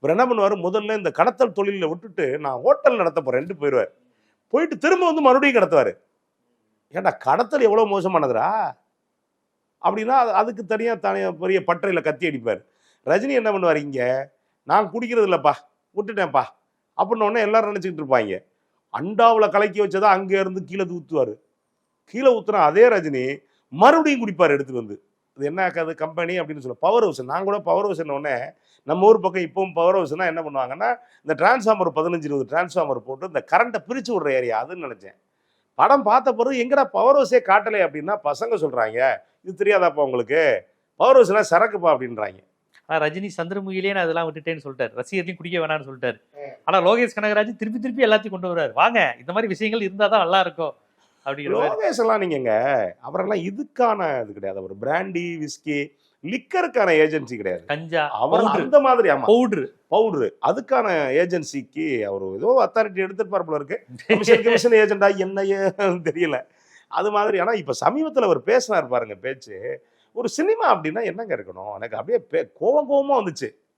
இவர் என்ன பண்ணுவார்? முதல்ல இந்த கடத்தல் தொழிலில் விட்டுட்டு நான் ஹோட்டல் நடத்த போறேன்ட்டு போயிடுவார். போயிட்டு திரும்ப வந்து மறுபடியும் கடத்துவார். ஏன்டா கடத்தல் எவ்வளோ மோசமானதுடா? அப்படின்னா அது- அதுக்கு தனியாக தனியாக பெரிய பட்டறையில் கத்தி அடிப்பார். ரஜினி என்ன பண்ணுவார் இங்கே? நான் குடிக்கிறது இல்லைப்பா விட்டுட்டேன்ப்பா. அப்படின்னோடனே எல்லாரும் நினச்சிக்கிட்டு இருப்பாங்க. அண்டாவில் கலக்கி வச்சதா அங்கே இருந்து கீழே ஊற்றுவார் கீழே ஊற்றுனா அதே ரஜினி மறுபடியும் குடிப்பார் எடுத்துகிட்டு வந்து. இது என்ன ஆக்காது கம்பெனி அப்படின்னு சொல்ல பவர் ஹவுஸ் நான் கூட பவர் ஹவுஸ் உடனே நம்ம ஊர் பக்கம் இப்பவும் பவர் ஹவுஸ்னா என்ன பண்ணுவாங்கன்னா இந்த டிரான்ஸ்ஃபார்மர் பதினஞ்சு இருபது டிரான்ஸ்ஃபார்மர் போட்டு இந்த கரண்ட்டை பிரித்து விடுற ஏரியா அதுன்னு நினச்சேன். படம் பார்த்த பிறகு எங்கடா பவர் ஹவுஸே காட்டலை அப்படின்னா பசங்க சொல்கிறாங்க இது தெரியாதாப்பா உங்களுக்கு? பவர் ஹவுஸ்லாம் சரக்குப்பா அப்படின்றாங்க. ஆனா ரஜினி சந்திரமுகிலே நான் அதெல்லாம் விட்டுட்டேன்னு சொல்லிட்டாரு. ரசிகர்களையும் குடிக்க வேணாம்னு சொல்லிட்டாரு. ஆனா லோகேஷ் கனகராஜ் திருப்பி திருப்பி எல்லாத்தையும் கொண்டு வர்றாரு வாங்க இந்த மாதிரி விஷயங்கள் இருந்தா தான் நல்லா இருக்கும். அப்படிங்கிற. லோகேஷ் எல்லாம் நீங்கங்க அவரெல்லாம் இதுக்கான இது கிடையாது. அவர் பிராண்டி விஸ்கி லிக்கருக்கான ஏஜென்சி கிடையாது. கஞ்சா அவர் அந்த மாதிரி ஆமா. பவுடர். பவுடரு. அதுக்கான ஏஜென்சிக்கு அவர் ஏதோ அத்தாரிட்டி எடுத்துட்டு போல இருக்கு. கமிஷன் கமிஷன் ஏஜெண்டா என்ன தெரியல. அது மாதிரி ஆனா இப்ப சமீபத்துல அவர் பேசினார் பாருங்க பேச்சு. ஒரு சினிமா அப்படின்னா என்னங்க இருக்கணும்? எனக்கு அப்படியே பே- கோவம் கோவமா வந்துச்சு.